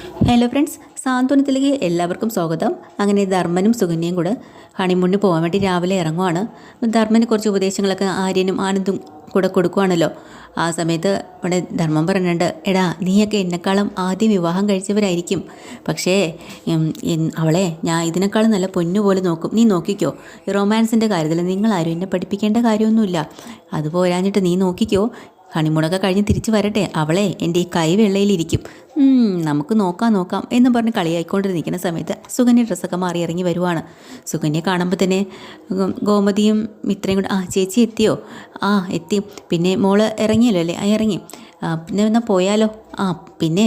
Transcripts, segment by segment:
Hello friends സാന്ത്വനത്തിലേക്ക് എല്ലാവർക്കും സ്വാഗതം. അങ്ങനെ ധർമ്മനും സുകന്യയും കൂടെ ഹണിമൂണിന് പോകാൻ വേണ്ടി രാവിലെ ഇറങ്ങുവാണ്. ധർമ്മന് കുറച്ച് ഉപദേശങ്ങളൊക്കെ ആര്യനും ആനന്ദും കൂടെ കൊടുക്കുവാണല്ലോ. ആ സമയത്ത് ഇവിടെ ധർമ്മം പറയുന്നുണ്ട് എടാ നീയൊക്കെ എന്നെക്കാളും ആദ്യം വിവാഹം കഴിച്ചവരായിരിക്കും. പക്ഷേ അവളെ ഞാൻ ഇതിനേക്കാളും നല്ല പൊന്നുപോലെ നോക്കും. നീ നോക്കിക്കോ. റൊമാൻസിന്റെ കാര്യത്തിൽ നിങ്ങളാരും എന്നെ പഠിപ്പിക്കേണ്ട കാര്യമൊന്നുമില്ല. അത് പോരാഞ്ഞിട്ട് നീ നോക്കിക്കോ. ഹണിമൂണൊക്കെ കഴിഞ്ഞ് തിരിച്ചു വരട്ടെ. അവളെ എന്റെ ഈ കൈവെള്ളയിലിരിക്കും നമുക്ക് നോക്കാം നോക്കാം എന്ന് പറഞ്ഞ് കളിയായിക്കൊണ്ടിരിക്കുന്ന സമയത്ത് സുകന്യ ഡ്രസ്സൊക്കെ മാറി ഇറങ്ങി വരുവാണ്. സുകന്യ കാണുമ്പോൾ തന്നെ ഗോമതിയും മിത്രയും കൂടെ ആ ചേച്ചി എത്തിയോ? ആ എത്തി. പിന്നെ മോൾ ഇറങ്ങിയല്ലോ അല്ലേ? ആ ഇറങ്ങി. പിന്നെ എന്നാൽ പോയാലോ? ആ പിന്നെ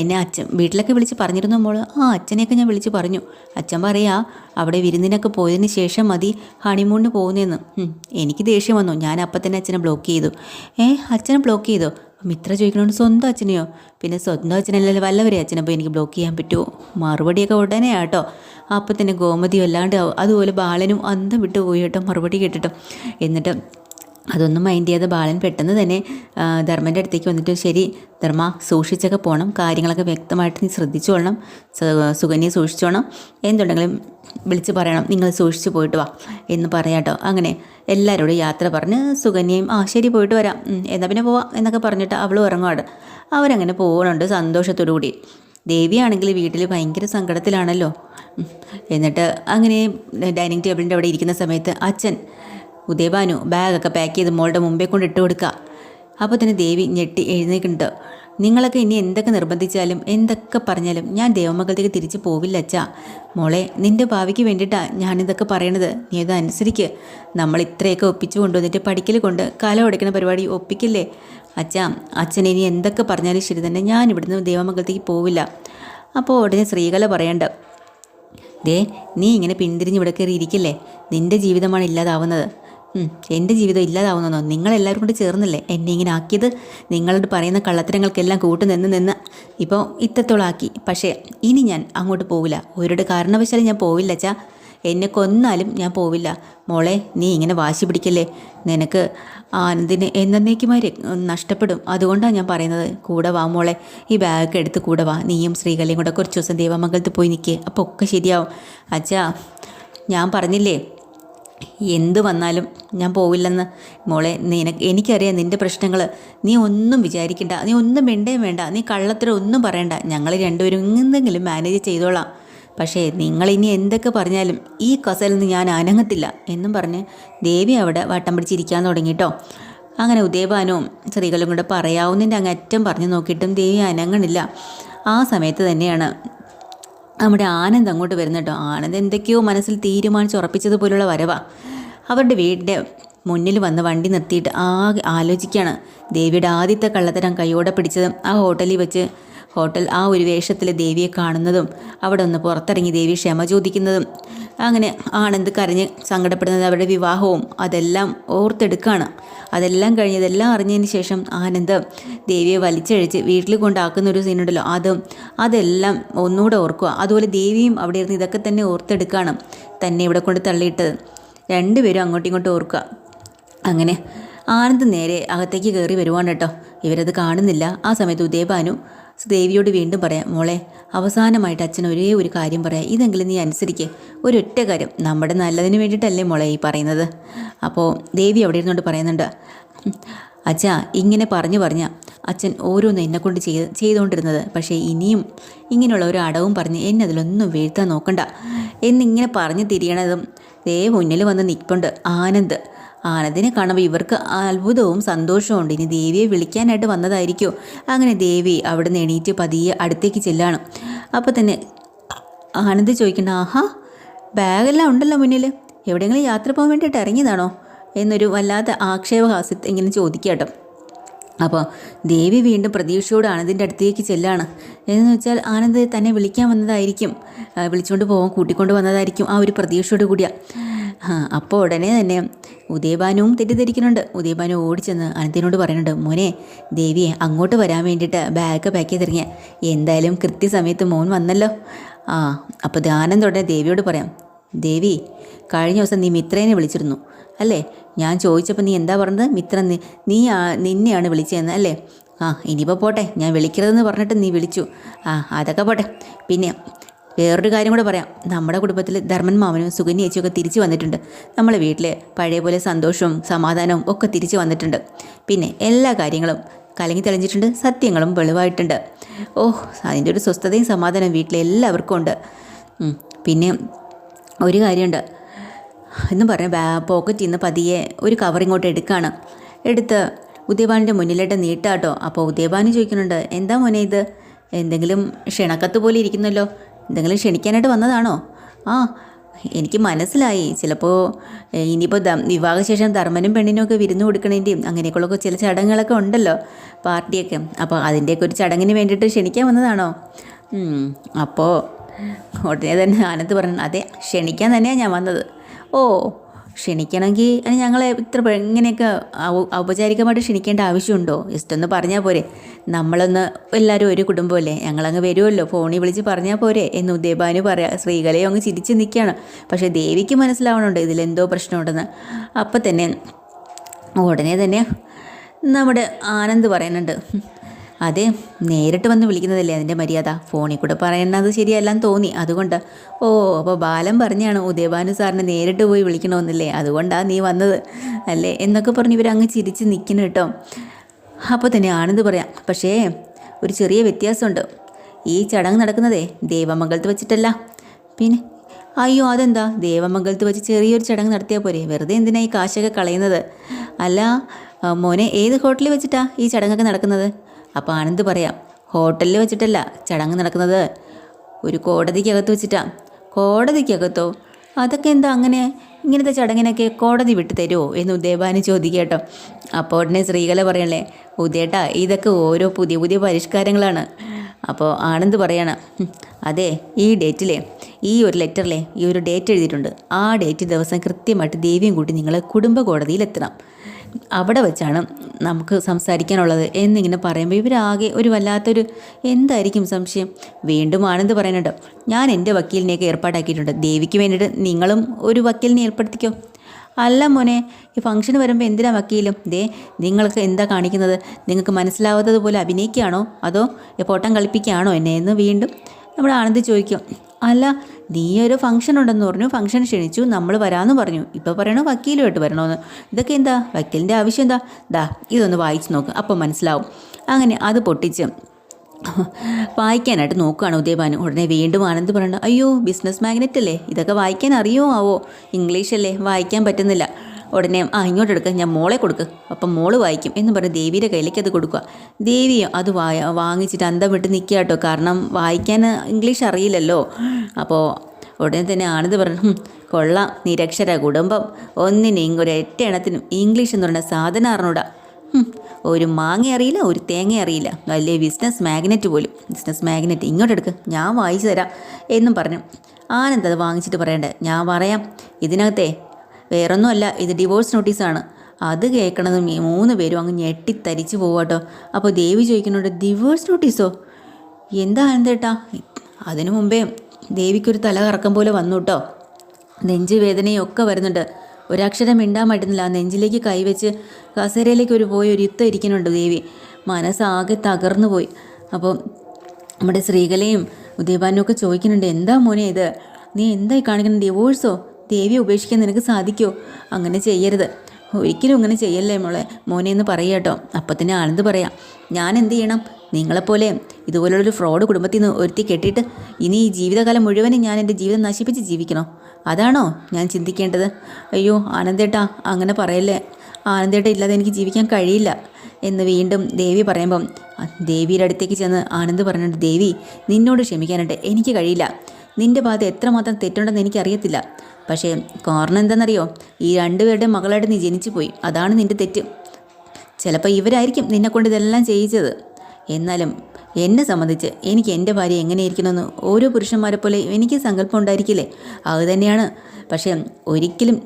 എന്നെ അച്ഛൻ വീട്ടിലൊക്കെ വിളിച്ച് പറഞ്ഞിരുന്നു മോൾ. ആ അച്ഛനെയൊക്കെ ഞാൻ വിളിച്ച് പറഞ്ഞു. അച്ഛൻ പറയാ അവിടെ വിരുന്നിനൊക്കെ പോയതിന് ശേഷം മതി ഹണിമൂണിന് പോകുന്നതെന്ന് എനിക്ക് ദേഷ്യം വന്നു. ഞാൻ അപ്പം തന്നെ അച്ഛനെ ബ്ലോക്ക് ചെയ്തു. ഏ അച്ഛനെ ബ്ലോക്ക് ചെയ്തോ? മിത്ര ചോദിക്കണോണ്ട് സ്വന്തം അച്ഛനെയോ? പിന്നെ സ്വന്തം അച്ഛനല്ലല്ലോ വല്ലവരെ അച്ഛനെ പോയി എനിക്ക് ബ്ലോക്ക് ചെയ്യാൻ പറ്റുമോ മറുപടിയൊക്കെ ഉടനെ ആട്ടോ. അപ്പം തന്നെ ഗോമതിയും അല്ലാണ്ട് അതുപോലെ ബാലനും അന്തം വിട്ടു പോയി കേട്ടോ മറുപടി കേട്ടിട്ടോ. എന്നിട്ട് അതൊന്നും മൈൻഡ് ചെയ്യാതെ ബാലൻ പെട്ടെന്ന് തന്നെ ധർമ്മന്റെ അടുത്തേക്ക് വന്നിട്ട് ശരി ധർമ്മ സൂക്ഷിച്ചൊക്കെ പോകണം കാര്യങ്ങളൊക്കെ വ്യക്തമായിട്ട് നീ ശ്രദ്ധിച്ചോളണം സുകന്യെ സൂക്ഷിച്ചോണം എന്തുണ്ടെങ്കിലും വിളിച്ച് പറയണം. നിങ്ങൾ സൂക്ഷിച്ച് പോയിട്ട് വാ എന്ന് പറയാട്ടോ അങ്ങനെ എല്ലാവരോടും യാത്ര പറഞ്ഞ് സുകന്യയും ആ ശരി പോയിട്ട് വരാം. എന്നാൽ എന്നാ പിന്നെ പോവാം എന്നൊക്കെ പറഞ്ഞിട്ട് അവൾ ഉറങ്ങുവാട് അവരങ്ങനെ പോകണുണ്ട് സന്തോഷത്തോടു കൂടി. ദേവിയാണെങ്കിൽ വീട്ടിൽ ഭയങ്കര സങ്കടത്തിലാണല്ലോ. എന്നിട്ട് അങ്ങനെ ഡൈനിങ് ടേബിളിന്റെ അവിടെ ഇരിക്കുന്ന സമയത്ത് അച്ഛൻ ഉദയഭാനു ബാഗൊക്കെ പാക്ക് ചെയ്ത് മോളുടെ മുമ്പേ കൊണ്ട് ഇട്ട് കൊടുക്കുക അപ്പോൾ തന്നെ ദേവി ഞെട്ടി എഴുന്നേക്കുന്നുണ്ട് നിങ്ങളൊക്കെ ഇനി എന്തൊക്കെ നിർബന്ധിച്ചാലും എന്തൊക്കെ പറഞ്ഞാലും ഞാൻ ദേവമക്കളത്തേക്ക് തിരിച്ചു പോവില്ല അച്ഛാ. മോളെ നിന്റെ ഭാവിക്ക് വേണ്ടിയിട്ടാണ് ഞാനിതൊക്കെ പറയണത്. നീ ഇത് നമ്മൾ ഇത്രയൊക്കെ ഒപ്പിച്ചു കൊണ്ടുവന്നിട്ട് പഠിക്കൽ കൊണ്ട് കല ഉടയ്ക്കുന്ന പരിപാടി ഒപ്പിക്കില്ലേ? അച്ഛാ അച്ഛൻ ഇനി എന്തൊക്കെ പറഞ്ഞാലും ശരി തന്നെ ഞാൻ ഇവിടുന്ന് ദേവമക്കളത്തേക്ക് പോവില്ല. അപ്പോൾ ഉടനെ ശ്രീകല പറയണ്ട. ദേ നീ ഇങ്ങനെ പിന്തിരിഞ്ഞ് ഇവിടെ കയറി ഇരിക്കില്ലേ? നിന്റെ ജീവിതമാണ് ഇല്ലാതാവുന്നത്. എന്റെ ജീവിതം ഇല്ലാതാവുന്നോ നിങ്ങളെല്ലാവരും കൂടി ചേർന്നില്ലേ? എന്നെ ഇങ്ങനെ ആക്കിയത്? നിങ്ങളോട് പറയുന്ന കള്ളത്തരങ്ങൾക്കെല്ലാം കൂട്ടു നിന്ന് നിന്ന് ഇപ്പോൾ ഇത്തത്തോളാക്കി പക്ഷേ ഇനി ഞാൻ അങ്ങോട്ട് പോവില്ല. ഒരുടെ കാരണവശാലും ഞാൻ പോവില്ല അച്ഛാ. എന്നെ കൊന്നാലും ഞാൻ പോവില്ല. മോളെ നീ ഇങ്ങനെ വാശി പിടിക്കല്ലേ? നിനക്ക് ആനന്ദിന് എന്നേക്കുമാര് നഷ്ടപ്പെടും. അതുകൊണ്ടാണ് ഞാൻ പറയുന്നത്. കൂടെ വാ മോളെ. ഈ ബാഗ് എടുത്ത് കൂടെ വാ. നീയും ശ്രീകലയും കൂടെ കുറച്ച് ദിവസം ദേവമംഗലത്ത് പോയി നിൽക്കേ അപ്പോൾ ഒക്കെ ശരിയാവും. അച്ഛാ ഞാൻ പറഞ്ഞില്ലേ? എന്ത് വന്നാലും ഞാൻ പോവില്ലെന്ന്. മോളെ നിനക്ക് എനിക്കറിയാം നിന്റെ പ്രശ്നങ്ങൾ നീ ഒന്നും വിചാരിക്കണ്ട. നീ ഒന്നും വേണ്ടേ വേണ്ട. നീ കള്ളത്തരം ഒന്നും പറയണ്ട. ഞങ്ങൾ രണ്ടുപേരും എന്തെങ്കിലും മാനേജ് ചെയ്തോളാം. പക്ഷേ നിങ്ങളിനി എന്തൊക്കെ പറഞ്ഞാലും ഈ കസലിൽ നിന്ന് ഞാൻ അനങ്ങത്തില്ല എന്നും പറഞ്ഞ് ദേവി അവിടെ വട്ടം പിടിച്ചിരിക്കാൻ തുടങ്ങിട്ടോ. അങ്ങനെ ഉദയഭാനവും സ്ത്രീകളും കൂടെ പറയാവുന്നതിന്റെ അങ്ങ് അറ്റം പറഞ്ഞു നോക്കിയിട്ടും ദേവി അനങ്ങണില്ല. ആ സമയത്ത് തന്നെയാണ് നമ്മുടെ ആനന്ദ് അങ്ങോട്ട് വരുന്ന കേട്ടോ. ആനന്ദ് എന്തൊക്കെയോ മനസ്സിൽ തീരുമാനിച്ച് ഉറപ്പിച്ചതുപോലുള്ള വരവാ. അവരുടെ വീടിന്റെ മുന്നിൽ വന്ന് വണ്ടി നിർത്തിയിട്ട് ആകെ ആലോചിക്കുകയാണ്. ദേവിയുടെ ആദ്യത്തെ കള്ളത്തരം കൈയോടെ പിടിച്ചതും ആ ഹോട്ടലിൽ വെച്ച് ഹോട്ടൽ ആ ഒരു വേഷത്തിൽ ദേവിയെ കാണുന്നതും അവിടെ ഒന്ന് പുറത്തിറങ്ങി ദേവി ക്ഷമ ചോദിക്കുന്നതും അങ്ങനെ ആനന്ദ് കരഞ്ഞ് സങ്കടപ്പെടുന്നത് അവരുടെ വിവാഹവും അതെല്ലാം ഓർത്തെടുക്കുകയാണ് അതെല്ലാം കഴിഞ്ഞതെല്ലാം അറിഞ്ഞതിന് ശേഷം ആനന്ദ് ദേവിയെ വലിച്ചഴിച്ച് വീട്ടിൽ കൊണ്ടാക്കുന്ന ഒരു സീനുണ്ടല്ലോ. അത് അതെല്ലാം ഒന്നുകൂടെ ഓർക്കുക. അതുപോലെ ദേവിയും അവിടെ ഇരുന്ന് ഇതൊക്കെ തന്നെ ഓർത്തെടുക്കുകയാണ് തന്നെ ഇവിടെ കൊണ്ട് തള്ളിയിട്ടത്. രണ്ടുപേരും അങ്ങോട്ടും ഇങ്ങോട്ടും ഓർക്കുക. അങ്ങനെ ആനന്ദ് നേരെ അകത്തേക്ക് കയറി വരുവാണ് കേട്ടോ. ഇവരത് കാണുന്നില്ല. ആ സമയത്ത് ഉദയഭാനു ദേവിയോട് വീണ്ടും പറയാം മോളെ അവസാനമായിട്ട് അച്ഛൻ ഒരേ ഒരു കാര്യം പറയാം. ഇതെങ്കിലും നീ അനുസരിക്കേ. ഒരൊറ്റ കാര്യം. നമ്മുടെ നല്ലതിന് വേണ്ടിയിട്ടല്ലേ മോളെ ഈ പറയുന്നത്? അപ്പോൾ ദേവി അവിടെ ഇരുന്നുകൊണ്ട് പറയുന്നുണ്ട് അച്ഛാ ഇങ്ങനെ പറഞ്ഞു പറഞ്ഞ അച്ഛൻ ഓരോന്ന് എന്നെ കൊണ്ട് ചെയ്ത് ചെയ്തുകൊണ്ടിരുന്നത്. പക്ഷേ ഇനിയും ഇങ്ങനെയുള്ള ഒരു അടവും പറഞ്ഞ് എന്നെ അതിലൊന്നും വീഴ്ത്താൻ നോക്കണ്ട. എന്നിങ്ങനെ പറഞ്ഞ് തിരിയണതും ദേ മുന്നിൽ വന്ന് നിൽപ്പുണ്ട് ആനന്ദ്. ആനന്ദിനെ കാണുമ്പോൾ ഇവർക്ക് അത്ഭുതവും സന്തോഷവും ഇനി ദേവിയെ വിളിക്കാനായിട്ട് വന്നതായിരിക്കും. അങ്ങനെ ദേവി അവിടെ നിന്ന് എണീറ്റ് പതിയെ അടുത്തേക്ക് ചെല്ലാണ്. അപ്പോൾ തന്നെ ആനന്ദ് ചോദിക്കണ്ട ആഹാ ബാഗെല്ലാം ഉണ്ടല്ലോ മുന്നിൽ. എവിടെയെങ്കിലും യാത്ര പോകാൻ വേണ്ടിയിട്ട് ഇറങ്ങിയതാണോ? എന്നൊരു വല്ലാത്ത ആക്ഷേപഹാസ്യത്തെ ഇങ്ങനെ ചോദിക്കാട്ടോ അപ്പോൾ ദേവി വീണ്ടും പ്രതീക്ഷയോട് ആനന്ദിന്റെ അടുത്തേക്ക് ചെല്ലാണ്. എന്ന് വെച്ചാൽ ആനന്ദ് തന്നെ വിളിക്കാൻ വന്നതായിരിക്കും. വിളിച്ചുകൊണ്ട് പോകാൻ കൂട്ടിക്കൊണ്ട് വന്നതായിരിക്കും ആ ഒരു പ്രതീക്ഷയോട് കൂടിയാ. ആ അപ്പോൾ ഉടനെ തന്നെ ഉദയഭാനുവും തെറ്റിദ്ധരിക്കുന്നുണ്ട്. ഉദയഭാനു ഓടിച്ചെന്ന് അനന്തിനോട് പറയുന്നുണ്ട് മോനെ ദേവിയെ അങ്ങോട്ട് വരാൻ വേണ്ടിയിട്ട് ബാഗ് പാക്ക് ചെയ്തിറങ്ങിയ. എന്തായാലും കൃത്യസമയത്ത് മോൻ വന്നല്ലോ. ആ അപ്പോൾ ധ്യാനം തുടനെ ദേവിയോട് പറയാം ദേവി കഴിഞ്ഞ ദിവസം നീ മിത്രേനെ വിളിച്ചിരുന്നു അല്ലേ? ഞാൻ ചോദിച്ചപ്പോൾ നീ എന്താ പറഞ്ഞത്? മിത്ര നീ നിന്നെയാണ് വിളിച്ചതെന്ന് അല്ലേ? ആ ഇനിയിപ്പോൾ പോട്ടെ ഞാൻ വിളിക്കരുതെന്ന് പറഞ്ഞിട്ട് നീ വിളിച്ചു. ആ അതൊക്കെ പോട്ടെ. പിന്നെ വേറൊരു കാര്യം കൂടെ പറയാം. നമ്മുടെ കുടുംബത്തിൽ ധർമ്മൻ മാമനും സുകന്യ ചേച്ചിയൊക്കെ തിരിച്ചു വന്നിട്ടുണ്ട്. നമ്മളെ വീട്ടിൽ പഴയ പോലെ സന്തോഷവും സമാധാനവും ഒക്കെ തിരിച്ചു വന്നിട്ടുണ്ട്. പിന്നെ എല്ലാ കാര്യങ്ങളും കലങ്ങി തെളിഞ്ഞിട്ടുണ്ട് സത്യങ്ങളും വെളിവായിട്ടുണ്ട്. ഓ അതിന്റെ ഒരു സ്വസ്ഥതയും സമാധാനവും വീട്ടിലെ എല്ലാവർക്കും ഉണ്ട്. പിന്നെ ഒരു കാര്യമുണ്ട്. എന്ന് പറഞ്ഞ ബാ പോക്കറ്റിൽ നിന്ന് പതിയെ ഒരു കവർ ഇങ്ങോട്ട് എടുക്കുകയാണ് എടുത്ത് ഉദയഭാനിന്റെ മുന്നിലിട്ട് നീട്ടാട്ടോ. അപ്പോൾ ഉദയഭാനി ചോദിക്കുന്നുണ്ട് എന്താ മോനെ ഇത്? എന്തെങ്കിലും ക്ഷണക്കത്ത് പോലെ ഇരിക്കുന്നല്ലോ. എന്തെങ്കിലും ക്ഷണിക്കാനായിട്ട് വന്നതാണോ? ആ എനിക്ക് മനസ്സിലായി. ചിലപ്പോൾ ഇനിയിപ്പോൾ വിവാഹശേഷം ധർമ്മനും പെണ്ണിനും ഒക്കെ വിരുന്ന് കൊടുക്കണേന്റെയും അങ്ങനെയൊക്കെയുള്ള ചില ചടങ്ങുകളൊക്കെ ഉണ്ടല്ലോ പാർട്ടിയൊക്കെ. അപ്പോൾ അതിന്റെയൊക്കെ ഒരു ചടങ്ങിന് വേണ്ടിയിട്ട് ക്ഷണിക്കാൻ വന്നതാണോ? അപ്പോൾ ഉടനെ തന്നെ ആനന്ദ് പറഞ്ഞു അതെ ക്ഷണിക്കാൻ തന്നെയാണ് ഞാൻ വന്നത്. ഓ ക്ഷണിക്കണമെങ്കിൽ ഞങ്ങളെ ഇത്ര ഇങ്ങനെയൊക്കെ ഔപചാരികമായിട്ട് ക്ഷണിക്കേണ്ട ആവശ്യമുണ്ടോ? ജസ്റ്റ് ഒന്ന് പറഞ്ഞാൽ പോരെ. നമ്മളൊന്ന് എല്ലാവരും ഒരു കുടുംബമല്ലേ ഞങ്ങളങ്ങ് വരുമല്ലോ ഫോണിൽ വിളിച്ച് പറഞ്ഞാൽ പോരെ എന്ന് ഉദയഭാനു പറയാം. ശ്രീകലയും അങ്ങ് ചിരിച്ച് നിൽക്കുകയാണ് പക്ഷേ ദേവിക്ക് മനസ്സിലാവണുണ്ട് ഇതിലെന്തോ പ്രശ്നമുണ്ടെന്ന്. അപ്പം തന്നെ ഉടനെ തന്നെ നമ്മുടെ ആനന്ദ് പറയുന്നുണ്ട് അതെ നേരിട്ട് വന്ന് വിളിക്കുന്നതല്ലേ അതിന്റെ മര്യാദ? ഫോണിൽ കൂടെ പറയുന്നത് ശരിയല്ലാന്ന് തോന്നി. അതുകൊണ്ട് ഓ അപ്പോൾ ബാലൻ പറഞ്ഞാണ് ഉദയഭാനു സാറിനെ നേരിട്ട് പോയി വിളിക്കണമെന്നില്ലേ? അതുകൊണ്ടാണ് നീ വന്നത് അല്ലേ? എന്നൊക്കെ പറഞ്ഞ് ഇവരങ്ങ് ചിരിച്ച് നിൽക്കുന്നു കേട്ടോ. അപ്പോൾ തന്നെ ആണെന്ന് പറയാം പക്ഷേ ഒരു ചെറിയ വ്യത്യാസമുണ്ട്. ഈ ചടങ്ങ് നടക്കുന്നതേ ദേവമംഗലത്ത് വെച്ചിട്ടല്ല. പിന്നെ അയ്യോ അതെന്താ? ദേവമംഗലത്ത് വെച്ച് ചെറിയൊരു ചടങ്ങ് നടത്തിയാൽ പോരെ? വെറുതെ എന്തിനാ ഈ കാശൊക്കെ കളയുന്നത്? അല്ല മോനെ ഏത് ഹോട്ടലിൽ വെച്ചിട്ടാ ഈ ചടങ്ങൊക്കെ നടക്കുന്നത്? അപ്പോൾ ആനന്ദ് പറയാം ഹോട്ടലിൽ വെച്ചിട്ടല്ല ചടങ്ങ് നടക്കുന്നത്. ഒരു കോടതിക്കകത്ത് വെച്ചിട്ടാ. കോടതിക്കകത്തോ? അതൊക്കെ എന്താ അങ്ങനെ? ഇങ്ങനത്തെ ചടങ്ങിനൊക്കെ കോടതി വിട്ടു തരുമോ എന്ന് ഉദയഭാനി ചോദിക്കട്ടോ അപ്പോൾ ഉടനെ ശ്രീകല പറയണേ ഉദയേട്ട ഇതൊക്കെ ഓരോ പുതിയ പുതിയ പരിഷ്കാരങ്ങളാണ്. അപ്പോൾ ആനന്ദ് പറയണം അതെ ഈ ഡേറ്റിലെ ഈ ഒരു ലെറ്ററിലെ ഈ ഒരു ഡേറ്റ് എഴുതിയിട്ടുണ്ട്. ആ ഡേറ്റ് ദിവസം കൃത്യമായിട്ട് ദേവിയും കൂട്ടി നിങ്ങളെ കുടുംബ കോടതിയിലെത്തണം. അവിടെ വെച്ചാണ് നമുക്ക് സംസാരിക്കാനുള്ളത് എന്നിങ്ങനെ പറയുമ്പോൾ ഇവരാകെ ഒരു വല്ലാത്തൊരു എന്തായിരിക്കും സംശയം? വീണ്ടും ആണെന്ന് പറയുന്നുണ്ട്. ഞാൻ എന്റെ വക്കീലിനെയൊക്കെ ഏർപ്പാടാക്കിയിട്ടുണ്ട്. ദേവിക്ക് വേണ്ടിയിട്ട് നിങ്ങളും ഒരു വക്കീലിനെ ഏർപ്പെടുത്തിക്കോ? അല്ല മോനെ ഈ ഫംഗ്ഷന് വരുമ്പോൾ എന്തിനാ വക്കീലും? ദേ നിങ്ങൾക്ക് എന്താ കാണിക്കുന്നത്? നിങ്ങൾക്ക് മനസ്സിലാവാത്തതുപോലെ അഭിനയിക്കുകയാണോ? അതോ പൊട്ടം കളിപ്പിക്കുകയാണോ എന്നെ എന്ന് വീണ്ടും നമ്മൾ ആനന്ദ് ചോദിക്കും. അല്ല നീ ഒരു ഫംഗ്ഷൻ ഉണ്ടെന്ന് പറഞ്ഞു ഫംഗ്ഷൻ ക്ഷണിച്ചു നമ്മൾ വരാമെന്ന് പറഞ്ഞു. ഇപ്പോൾ പറയണോ വക്കീലുമായിട്ട് വരണമെന്ന് ഇതൊക്കെ എന്താ? വക്കീലിന്റെ ആവശ്യം എന്താ? ദാ ഇതൊന്ന് വായിച്ച് നോക്ക് അപ്പം മനസ്സിലാവും. അങ്ങനെ അത് പൊട്ടിച്ച് വായിക്കാനായിട്ട് നോക്കുകയാണ് ഉദയഭാനു. ഉടനെ വീണ്ടും ആനന്ദ് പറയണ്ട അയ്യോ ബിസിനസ് മാഗ്നറ്റ് അല്ലേ? ഇതൊക്കെ വായിക്കാൻ അറിയുമോ ആവോ? ഇംഗ്ലീഷല്ലേ വായിക്കാൻ പറ്റുന്നില്ല. ഉടനെ ആ ഇങ്ങോട്ട് എടുക്കുക ഞാൻ മോളെ കൊടുക്ക്. അപ്പം മോൾ വായിക്കും. എന്ന് പറഞ്ഞ് ദേവിയുടെ കയ്യിലേക്ക് അത് കൊടുക്കുക. ദേവി അത് വായ വാങ്ങിച്ചിട്ട് അന്തം വിട്ട് നിൽക്കുക കേട്ടോ. കാരണം വായിക്കാൻ ഇംഗ്ലീഷ് അറിയില്ലല്ലോ. അപ്പോൾ ഉടനെ തന്നെ ആണിത് പറഞ്ഞു "ഹും, കൊള്ളാം നിരക്ഷര കുടുംബം. ഒന്നിനും ഒരു ഒറ്റ എണ്ണത്തിനും ഇംഗ്ലീഷ് എന്ന് പറയുന്ന സാധനം അറിഞ്ഞൂടാ. ഒരു മാങ്ങ അറിയില്ല ഒരു തേങ്ങ അറിയില്ല. വലിയ ബിസിനസ് മാഗ്നറ്റ് പോലും. ബിസിനസ് മാഗ്നറ്റ് ഇങ്ങോട്ട് എടുക്ക് ഞാൻ വായിച്ചു തരാം. എന്നും പറഞ്ഞു. ആനന്ദ് അത് വാങ്ങിച്ചിട്ട് പറയണ്ടേ ഞാൻ പറയാം ഇതിനകത്തെ വേറൊന്നുമല്ല ഇത് ഡിവോഴ്സ് നോട്ടീസാണ് അത് കേൾക്കണതും ഈ മൂന്ന് പേരും അങ്ങ് ഞെട്ടിത്തരിച്ച് പോവാട്ടോ അപ്പോൾ ദേവി ചോദിക്കുന്നുണ്ട് ഡിവോഴ്സ് നോട്ടീസോ എന്താ ആനന്ദേട്ടാ അതിനു മുമ്പേ ദേവിക്കൊരു തല കറക്കം പോലെ വന്നു കേട്ടോ നെഞ്ച് വേദനയും ഒക്കെ വരുന്നുണ്ട്. ഒരക്ഷരം മിണ്ടാൻ പറ്റുന്നില്ല. നെഞ്ചിലേക്ക് കൈവച്ച് കസേരയിലേക്ക് ഒരു പോയി ഒരു യുദ്ധം ഇരിക്കുന്നുണ്ട് ദേവി. മനസ്സാകെ തകർന്നു പോയി. അപ്പോൾ നമ്മുടെ ശ്രീകലയും ഉദയഭാനും ഒക്കെ ചോദിക്കുന്നുണ്ട് എന്താ മോനെ ഇത്? നീ എന്തായി കാണിക്കുന്നത് ഡിവോഴ്സോ ദേവിയെ ഉപേക്ഷിക്കാൻ നിനക്ക് സാധിക്കുമോ അങ്ങനെ ചെയ്യരുത്. ഒരിക്കലും അങ്ങനെ ചെയ്യല്ലേ മോളെ? മോനെ എന്ന് പറയുക കേട്ടോ. അപ്പം തന്നെ ആനന്ദ് പറയാം. ഞാൻ എന്ത് ചെയ്യണം? നിങ്ങളെപ്പോലെ ഇതുപോലുള്ളൊരു ഫ്രോഡ് കുടുംബത്തിൽ നിന്ന് ഒരുത്തി കെട്ടിയിട്ട് ഇനി ഈ ജീവിതകാലം മുഴുവനും ഞാൻ എന്റെ ജീവിതം നശിപ്പിച്ച് ജീവിക്കണോ? അതാണോ ഞാൻ ചിന്തിക്കേണ്ടത്? അയ്യോ ആനന്ദേട്ടാ അങ്ങനെ പറയല്ലേ. ആനന്ദേട്ട ഇല്ലാതെ എനിക്ക് ജീവിക്കാൻ കഴിയില്ല. എന്ന് വീണ്ടും ദേവി പറയുമ്പം ദേവിയുടെ അടുത്തേക്ക് ചെന്ന് ആനന്ദ് പറഞ്ഞിട്ട് ദേവി നിന്നോട് ക്ഷമിക്കാനായിട്ട് എനിക്ക് കഴിയില്ല. നിന്റെ ഭാഗത്ത് എത്രമാത്രം തെറ്റുണ്ടെന്ന് എനിക്കറിയത്തില്ല. പക്ഷേ കാരണം എന്താണെന്നറിയോ ഈ രണ്ടുപേരുടെ മകളായിട്ട് നീ ജനിച്ചു പോയി. അതാണ് നിന്റെ തെറ്റ്. ചിലപ്പോൾ ഇവരായിരിക്കും നിന്നെക്കൊണ്ട് ഇതെല്ലാം ചെയ്യിച്ചത്. എന്നാലും എന്നെ സംബന്ധിച്ച് എനിക്ക് എന്റെ ഭാര്യ എങ്ങനെയിരിക്കണമെന്ന് ഓരോ പുരുഷന്മാരെ പോലെ എനിക്ക് സങ്കല്പം ഉണ്ടായിരിക്കില്ലേ? അത് തന്നെയാണ്. പക്ഷേ ഒരിക്കലും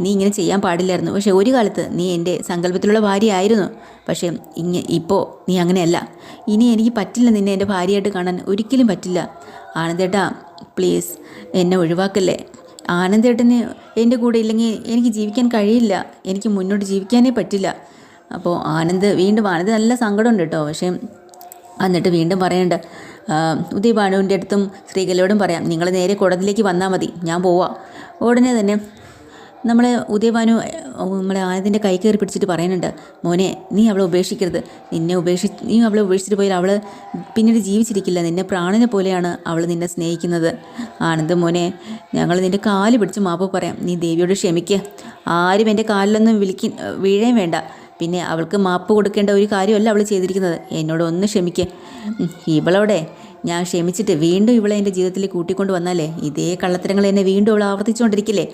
നീ ഇങ്ങനെ ചെയ്യാൻ പാടില്ലായിരുന്നു. പക്ഷേ ഒരു കാലത്ത് നീ എന്റെ സങ്കല്പത്തിലുള്ള ഭാര്യയായിരുന്നു പക്ഷേ ഇങ്ങ ഇപ്പോൾ നീ അങ്ങനെയല്ല. ഇനി എനിക്ക് പറ്റില്ല നിന്നെ എന്റെ ഭാര്യയായിട്ട് കാണാൻ. ഒരിക്കലും പറ്റില്ല. ആനന്ദേട്ടാ പ്ലീസ് എന്നെ ഒഴിവാക്കല്ലേ? ആനന്ദേട്ടന് എന്റെ കൂടെ ഇല്ലെങ്കിൽ എനിക്ക് ജീവിക്കാൻ കഴിയില്ല. എനിക്ക് മുന്നോട്ട് ജീവിക്കാനേ പറ്റില്ല. അപ്പോൾ ആനന്ദ് വീണ്ടും ആനന്ദ് നല്ല സങ്കടമുണ്ട് കേട്ടോ. പക്ഷേ എന്നിട്ട് വീണ്ടും പറയണ്ട ഉദയഭാനുവിന്റെ അടുത്തും സ്ത്രീകളോടും പറയാം നിങ്ങൾ നേരെ കുടത്തിലേക്ക് വന്നാൽ മതി ഞാൻ പോവാം. ഉടനെ തന്നെ നമ്മളെ ഉദയഭാനു നമ്മളെ ആനന്ദിന്റെ കൈ കയറി പിടിച്ചിട്ട് പറയുന്നുണ്ട് മോനെ നീ അവളെ ഉപേക്ഷിക്കരുത്. നിന്നെ ഉപേക്ഷി നീ അവളെ ഉപേക്ഷിച്ചിട്ട് പോയാൽ അവൾ പിന്നീട് ജീവിച്ചിരിക്കില്ല. നിന്നെ പ്രാണനെ പോലെയാണ് അവൾ നിന്നെ സ്നേഹിക്കുന്നത്. ആനന്ദ് മോനെ ഞങ്ങൾ നിന്റെ കാൽ പിടിച്ച് മാപ്പ് പറയാം. നീ ദേവിയോട് ക്ഷമിക്കുക ആരും എന്റെ കാലിലൊന്നും വിളിക്ക വീഴേ വേണ്ട. പിന്നെ അവൾക്ക് മാപ്പ് കൊടുക്കേണ്ട ഒരു കാര്യമല്ല അവൾ ചെയ്തിരിക്കുന്നത്. എന്നോട് ഒന്ന് ക്ഷമിക്കുക ഇവളോടെ ഞാൻ ക്ഷമിച്ചിട്ട് വീണ്ടും ഇവളെ എന്റെ ജീവിതത്തിൽ കൂട്ടിക്കൊണ്ട് വന്നാലേ ഇതേ കള്ളത്തരങ്ങൾ എന്നെ വീണ്ടും അവൾ ആവർത്തിച്ചുകൊണ്ടിരിക്കില്ലേ?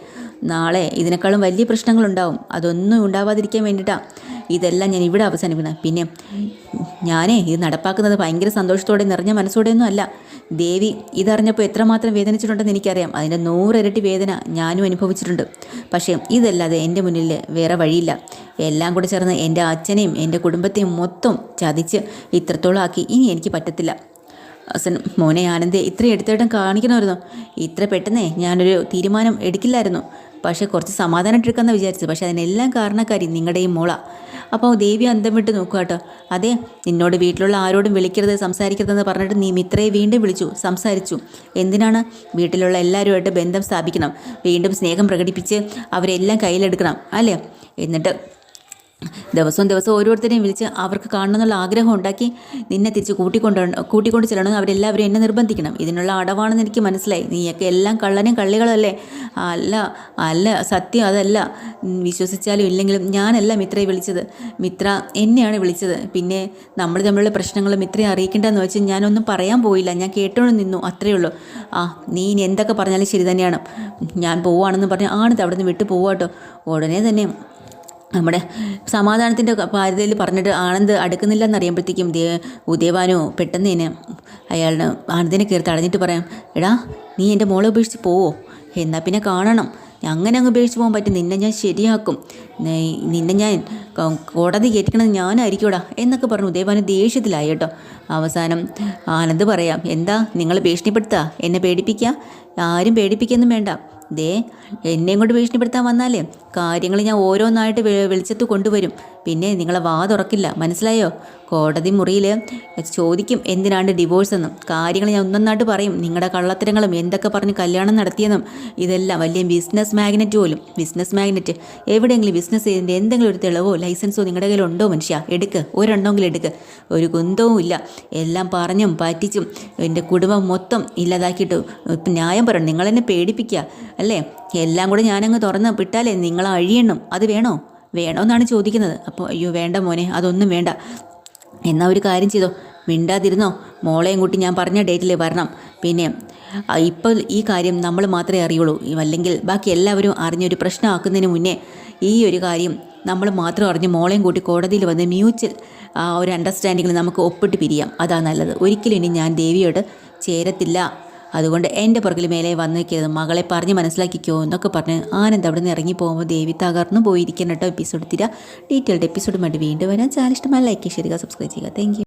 നാളെ ഇതിനേക്കാളും വലിയ പ്രശ്നങ്ങളുണ്ടാവും. അതൊന്നും ഉണ്ടാവാതിരിക്കാൻ വേണ്ടിയിട്ടാണ് ഇതെല്ലാം ഞാൻ ഇവിടെ അവസാനിക്കുന്നത് പിന്നെ ഞാനേ ഇത് നടപ്പാക്കുന്നത് ഭയങ്കര സന്തോഷത്തോടെ നിറഞ്ഞ മനസ്സോടെയൊന്നും അല്ല. ദേവി ഇതറിഞ്ഞപ്പോൾ എത്രമാത്രം വേദനിച്ചിട്ടുണ്ടെന്ന് എനിക്കറിയാം. അതിന്റെ നൂറിരട്ടി വേദന ഞാനും അനുഭവിച്ചിട്ടുണ്ട്. പക്ഷേ ഇതല്ലാതെ എന്റെ മുന്നിൽ വേറെ വഴിയില്ല. എല്ലാം കൂടെ ചേർന്ന് എന്റെ അച്ഛനെയും എന്റെ കുടുംബത്തെയും മൊത്തം ചതിച്ച് ഇത്രത്തോളം ആക്കി ഇനി എനിക്ക് പറ്റത്തില്ല. അസൻ മോനെ ആനന്ദെ ഇത്ര എടുത്തേട്ടം കാണിക്കണമായിരുന്നു. ഇത്ര പെട്ടെന്നേ ഞാനൊരു തീരുമാനം എടുക്കില്ലായിരുന്നു. പക്ഷേ കുറച്ച് സമാധാനം എടുക്കാമെന്ന് വിചാരിച്ചത്. പക്ഷേ അതിനെല്ലാം കാരണക്കാരി നിങ്ങളുടെ ഈ മോള. അപ്പോൾ ദേവി അന്തം വിട്ട് നോക്കുക കേട്ടോ. അതെ നിന്നോട് വീട്ടിലുള്ള ആരോടും വിളിക്കരുത് സംസാരിക്കരുതെന്ന് പറഞ്ഞിട്ട് നീ മിത്രയെ വീണ്ടും വിളിച്ചു. സംസാരിച്ചു. എന്തിനാണ്? വീട്ടിലുള്ള എല്ലാവരുമായിട്ട് ബന്ധം സ്ഥാപിക്കണം. വീണ്ടും സ്നേഹം പ്രകടിപ്പിച്ച് അവരെല്ലാം കയ്യിലെടുക്കണം. അല്ലേ? എന്നിട്ട് ദിവസവും ദിവസവും ഓരോരുത്തരെയും വിളിച്ച് അവർക്ക് കാണണമെന്നുള്ള ആഗ്രഹം ഉണ്ടാക്കി നിന്നെ തിരിച്ച് കൂട്ടിക്കൊണ്ട് കൂട്ടിക്കൊണ്ട് ചെല്ലണം. അവരെല്ലാവരും എന്നെ നിർബന്ധിക്കണം. ഇതിനുള്ള അടവാണെന്ന് എനിക്ക് മനസ്സിലായി. നീയൊക്കെ എല്ലാം കള്ളനും കള്ളികളല്ലേ? അല്ല അല്ല സത്യം അതല്ല. വിശ്വസിച്ചാലും ഇല്ലെങ്കിലും ഞാനല്ല മിത്രയെ വിളിച്ചത്. മിത്ര എന്നെയാണ് വിളിച്ചത്. പിന്നെ നമ്മൾ തമ്മിലുള്ള പ്രശ്നങ്ങൾ മിത്രയെ അറിയിക്കേണ്ടതെന്ന് വെച്ച് ഞാനൊന്നും പറയാൻ പോയില്ല. ഞാൻ കേട്ടോണ്ട് നിന്നു. അത്രയേ ഉള്ളൂ. ആ നീ ഇനി എന്തൊക്കെ പറഞ്ഞാലും ശരി തന്നെയാണ്. ഞാൻ പോവുകയാണെന്ന് പറഞ്ഞ് ആണിത് അവിടെ നിന്ന് വിട്ടു പോവാട്ടോ ഉടനെ തന്നെ നമ്മുടെ സമാധാനത്തിന്റെ പാരതയിൽ പറഞ്ഞിട്ട് ആനന്ദ് അടുക്കുന്നില്ല എന്നറിയുമ്പോഴത്തേക്കും ദേ ഉദയവാനോ പെട്ടെന്ന് തന്നെ അയാളുടെ ആനന്ദിനെ കയറി തടഞ്ഞിട്ട് പറയാം എടാ നീ എന്റെ മോളെ ഉപേക്ഷിച്ച് പോവോ? എന്നാൽ പിന്നെ കാണണം. അങ്ങനെ അങ്ങ് ഉപേക്ഷിച്ച് പോകാൻ പറ്റും. നിന്നെ ഞാൻ ശരിയാക്കും. നിന്നെ ഞാൻ കോടതി കയറ്റിക്കണത് ഞാനായിരിക്കൂടാ എന്നൊക്കെ പറഞ്ഞു ഉദയവാന് ദേഷ്യത്തിലായി കേട്ടോ. അവസാനം ആനന്ദ് പറയാം എന്താ നിങ്ങളെ ഭീഷണിപ്പെടുത്തുക എന്നെ പേടിപ്പിക്കുക ആരും പേടിപ്പിക്കൊന്നും വേണ്ട. ദേ എന്നെയും കൊണ്ട് ഭീഷണിപ്പെടുത്താൻ വന്നാലേ കാര്യങ്ങൾ ഞാൻ ഓരോന്നായിട്ട് വെളിച്ചത്ത് കൊണ്ടുവരും. പിന്നെ നിങ്ങളെ വാ തുറക്കില്ല മനസ്സിലായോ? കോടതി മുറിയിൽ ചോദിക്കും എന്തിനാണ് ഡിവോഴ്സ് എന്നും. കാര്യങ്ങൾ ഞാൻ ഒന്നൊന്നായിട്ട് പറയും. നിങ്ങളുടെ കള്ളത്തരങ്ങളും എന്തൊക്കെ പറഞ്ഞ് കല്യാണം നടത്തിയെന്നും. ഇതെല്ലാം വലിയ ബിസിനസ് മാഗ്നറ്റ് പോലും. ബിസിനസ് മാഗ്നറ്റ് എവിടെയെങ്കിലും ബിസിനസ് ചെയ്തതിന്റെ എന്തെങ്കിലും ഒരു തെളിവോ ലൈസൻസോ നിങ്ങളുടെ കയ്യിൽ ഉണ്ടോ മനുഷ്യ? എടുക്ക്. ഒരെണ്ണമെങ്കിലും എടുക്ക്. ഒരു കുന്തവും ഇല്ല. എല്ലാം പറഞ്ഞും പറ്റിച്ചും. എന്റെ കുടുംബം മൊത്തം ഇല്ലാതാക്കിയിട്ട്. ന്യായം പറയണം. നിങ്ങളെന്നെ പേടിപ്പിക്കുക അല്ലേ? എല്ലാം കൂടെ ഞാനങ്ങ് തുറന്ന് വിട്ടാലേ നിങ്ങൾ അഴിയണം അത് വേണോ? വേണോ എന്നാണ് ചോദിക്കുന്നത്. അപ്പോൾ അയ്യോ വേണ്ട മോനെ അതൊന്നും വേണ്ട. എന്നാൽ ഒരു കാര്യം ചെയ്തോ? മിണ്ടാതിരുന്നോ? മോളെയും കൂട്ടി ഞാൻ പറഞ്ഞ ഡേറ്റിൽ വരണം. പിന്നെ ഇപ്പോൾ ഈ കാര്യം നമ്മൾ മാത്രമേ അറിയുള്ളൂ. അല്ലെങ്കിൽ ബാക്കി എല്ലാവരും അറിഞ്ഞൊരു പ്രശ്നമാക്കുന്നതിന് മുന്നേ ഈ ഒരു കാര്യം നമ്മൾ മാത്രം അറിഞ്ഞ് മോളെയും കൂട്ടി കോടതിയിൽ വന്ന് മ്യൂച്വൽ ആ ഒരു അണ്ടർസ്റ്റാൻഡിങ്ങിൽ നമുക്ക് ഒപ്പിട്ട് പിരിയാം. അതാണ് നല്ലത്. ഒരിക്കലും ഇനി ഞാൻ ദേവിയോട് ചേരത്തില്ല. അതുകൊണ്ട് എന്റെ പുറകിൽ മേലെ വന്നേക്കരുത് മകളെ പറഞ്ഞ് മനസ്സിലാക്കിക്കോ എന്നൊക്കെ പറഞ്ഞ് ആനന്ദ് അവിടെ നിന്ന് ഇറങ്ങി പോകുമ്പോൾ ദേവി തകർന്നു പോയിരിക്കണം കേട്ടോ എപ്പിസോഡ് തീരാ ഡീറ്റെയിൽഡ് എപ്പിസോഡുമായിട്ട് വീണ്ടും. വരാൻ ചാനൽ ഇഷ്ടമായി ലൈക്ക് ചെയ്യുക സബ്സ്ക്രൈബ് ചെയ്യുക. താങ്ക്